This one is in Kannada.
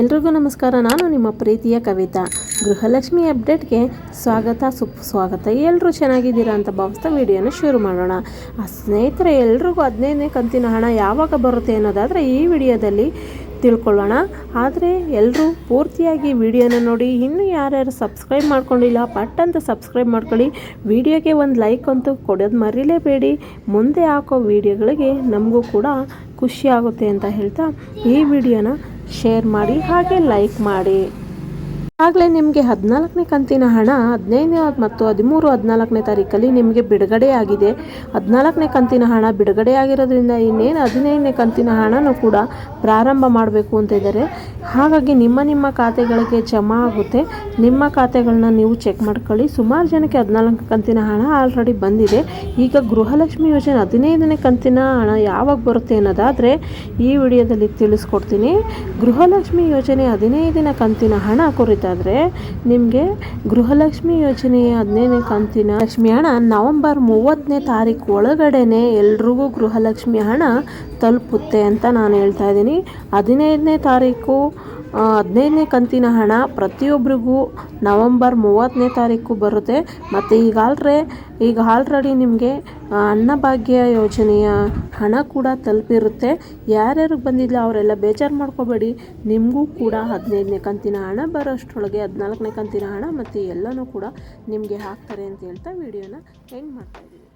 ಎಲ್ರಿಗೂ ನಮಸ್ಕಾರ. ನಾನು ನಿಮ್ಮ ಪ್ರೀತಿಯ ಕವಿತಾ. ಗೃಹಲಕ್ಷ್ಮಿ ಅಪ್ಡೇಟ್ಗೆ ಸ್ವಾಗತ ಸುಸ್ವಾಗತ ಎಲ್ಲರೂ ಚೆನ್ನಾಗಿದ್ದೀರಾ ಅಂತ ಭಾವಿಸ್ತಾ ವಿಡಿಯೋನ ಶುರು ಮಾಡೋಣ. ಆ ಸ್ನೇಹಿತರೆ, ಎಲ್ರಿಗೂ ಹದಿನೈದನೇ ಕಂತಿನ ಹಣ ಯಾವಾಗ ಬರುತ್ತೆ ಅನ್ನೋದಾದರೆ ಈ ವಿಡಿಯೋದಲ್ಲಿ ತಿಳ್ಕೊಳ್ಳೋಣ. ಆದರೆ ಎಲ್ಲರೂ ಪೂರ್ತಿಯಾಗಿ ವಿಡಿಯೋನ ನೋಡಿ, ಇನ್ನೂ ಯಾರ್ಯಾರು ಸಬ್ಸ್ಕ್ರೈಬ್ ಮಾಡ್ಕೊಂಡಿಲ್ಲ, ಪಟ್ ಅಂತ ಸಬ್ಸ್ಕ್ರೈಬ್ ಮಾಡ್ಕೊಳ್ಳಿ. ವಿಡಿಯೋಗೆ ಒಂದು ಲೈಕ್ ಅಂತೂ ಕೊಡೋದು ಮರಿಲೇಬೇಡಿ. ಮುಂದೆ ಹಾಕೋ ವಿಡಿಯೋಗಳಿಗೆ ನಮಗೂ ಕೂಡ ಖುಷಿ ಆಗುತ್ತೆ ಅಂತ ಹೇಳ್ತಾ ಈ ವಿಡಿಯೋನ ಶೇರ್ ಮಾಡಿ ಹಾಗೆ ಲೈಕ್ ಮಾಡಿ. ಆಗಲೇ ನಿಮಗೆ ಹದಿನಾಲ್ಕನೇ ಕಂತಿನ ಹಣ, ಹದಿನೈದನೇ ಮತ್ತು ಹದಿಮೂರು, ಹದಿನಾಲ್ಕನೇ ತಾರೀಕಲ್ಲಿ ನಿಮಗೆ ಬಿಡುಗಡೆ ಆಗಿದೆ. ಹದಿನಾಲ್ಕನೇ ಕಂತಿನ ಹಣ ಬಿಡುಗಡೆ ಆಗಿರೋದ್ರಿಂದ ಇನ್ನೇನು ಹದಿನೈದನೇ ಕಂತಿನ ಹಣನೂ ಕೂಡ ಪ್ರಾರಂಭ ಮಾಡಬೇಕು ಅಂತ ಇದ್ದಾರೆ. ಹಾಗಾಗಿ ನಿಮ್ಮ ನಿಮ್ಮ ಖಾತೆಗಳಿಗೆ ಜಮಾ ಆಗುತ್ತೆ. ನಿಮ್ಮ ಖಾತೆಗಳನ್ನ ನೀವು ಚೆಕ್ ಮಾಡ್ಕೊಳ್ಳಿ. ಸುಮಾರು ಜನಕ್ಕೆ ಹದಿನಾಲ್ಕು ಕಂತಿನ ಹಣ ಆಲ್ರೆಡಿ ಬಂದಿದೆ. ಈಗ ಗೃಹಲಕ್ಷ್ಮಿ ಯೋಜನೆ ಹದಿನೈದನೇ ಕಂತಿನ ಹಣ ಯಾವಾಗ ಬರುತ್ತೆ ಅನ್ನೋದಾದರೆ ಈ ವಿಡಿಯೋದಲ್ಲಿ ತಿಳಿಸ್ಕೊಡ್ತೀನಿ. ಗೃಹಲಕ್ಷ್ಮಿ ಯೋಜನೆ ಹದಿನೈದಿನ ಕಂತಿನ ಹಣ ಕುರಿತಾದರೆ ನಿಮಗೆ ಗೃಹಲಕ್ಷ್ಮಿ ಯೋಜನೆಯ ಹದಿನೈದನೇ ಕಂತಿನ ಲಕ್ಷ್ಮಿ ಹಣ ನವೆಂಬರ್ ಮೂವತ್ತನೇ ತಾರೀಕು ಒಳಗಡೆನೆ ಎಲ್ರಿಗೂ ಗೃಹಲಕ್ಷ್ಮಿ ಹಣ ತಲುಪುತ್ತೆ ಅಂತ ನಾನು ಹೇಳ್ತಾ ಇದ್ದೀನಿ. ಹದಿನೈದನೇ ತಾರೀಕು ಹದಿನೈದನೇ ಕಂತಿನ ಹಣ ಪ್ರತಿಯೊಬ್ಬರಿಗೂ ನವಂಬರ್ ಮೂವತ್ತನೇ ತಾರೀಕು ಬರುತ್ತೆ. ಮತ್ತು ಈಗ ಆಲ್ರೆ, ಈಗ ಆಲ್ರೆಡಿ ನಿಮಗೆ ಅನ್ನಭಾಗ್ಯ ಯೋಜನೆಯ ಹಣ ಕೂಡ ತಲುಪಿರುತ್ತೆ. ಯಾರ್ಯಾರು ಬಂದಿಲ್ಲ ಅವರೆಲ್ಲ ಬೇಜಾರು ಮಾಡ್ಕೋಬೇಡಿ. ನಿಮಗೂ ಕೂಡ ಹದಿನೈದನೇ ಕಂತಿನ ಹಣ ಬರೋಷ್ಟರೊಳಗೆ, ಹದಿನಾಲ್ಕನೇ ಕಂತಿನ ಹಣ ಮತ್ತು ಎಲ್ಲನೂ ಕೂಡ ನಿಮಗೆ ಹಾಕ್ತಾರೆ ಅಂತ ಹೇಳ್ತಾ ವಿಡಿಯೋನ ಎಂಡ್ ಮಾಡ್ತಾಯಿದ್ದೀನಿ